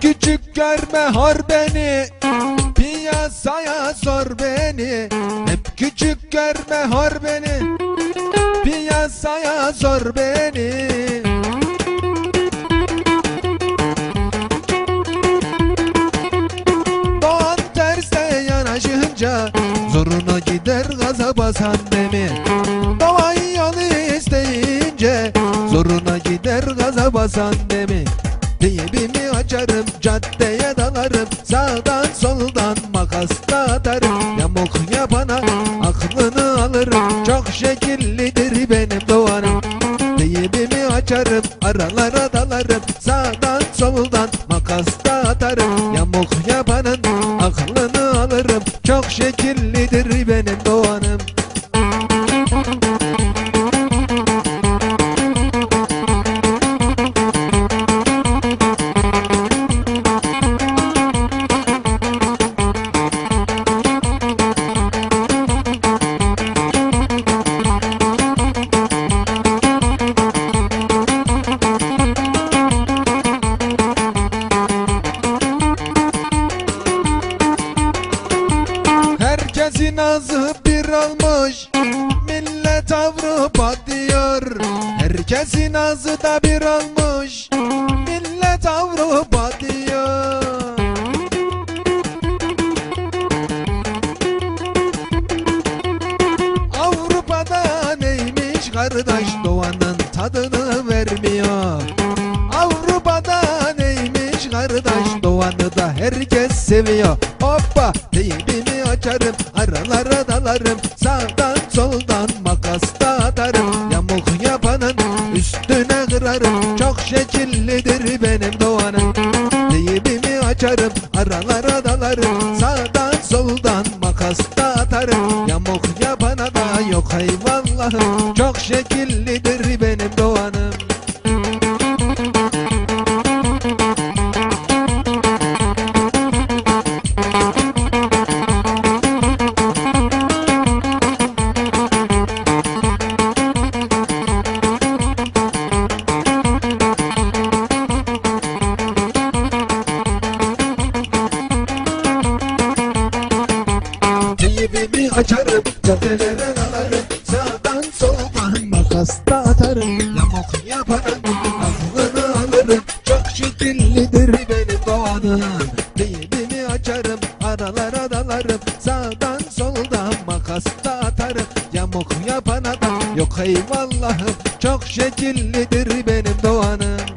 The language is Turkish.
Küçük görme hor beni Piyasaya zor beni. Hep küçük görme hor beni Piyasaya zor beni. Doğan terse yanaşınca Zoruna gider gaza basan demi Doğan yolu isteyince Zoruna gider gaza basan demi Teybimi açarım caddeye dalarım. Sağdan soldan makas da atarım Yamuk yapana aklını alırım. Çok şekillidir benim doğanım Teybimi açarım aralara dalarım. Sağdan soldan makas da atarım Yamuk yapanın aklını alırım. Çok şekillidir benim Herkesin ağzı bir olmuş. Millet Avrupa diyor. Herkesin ağzı da bir olmuş. Millet Avrupa diyor. Avrupa'da neymiş kardeş? Doğanın tadını doğanı da herkes seviyor. Hoppa teybimi açarım aralara dalarım. Sağdan soldan makas da atarım. Yamuk yapanın üstüne kırarım. Çok şekillidir benim doğanım Teybimi açarım aralara dalarım. Sağdan soldan makas da atarım. Yamuk yapana da yok eyvallahım. Çok şekillidir açarım caddelere dalarım. Sağdan soldan makas da atarım. Yamuk yaparım aklını alırım. Çok şekillidir benim doğanım Teybimi açarım aralara dalarım. Sağdan soldan makas da atarım. Yamuk yapana da yok eyvallahım. Çok şekillidir benim doğanım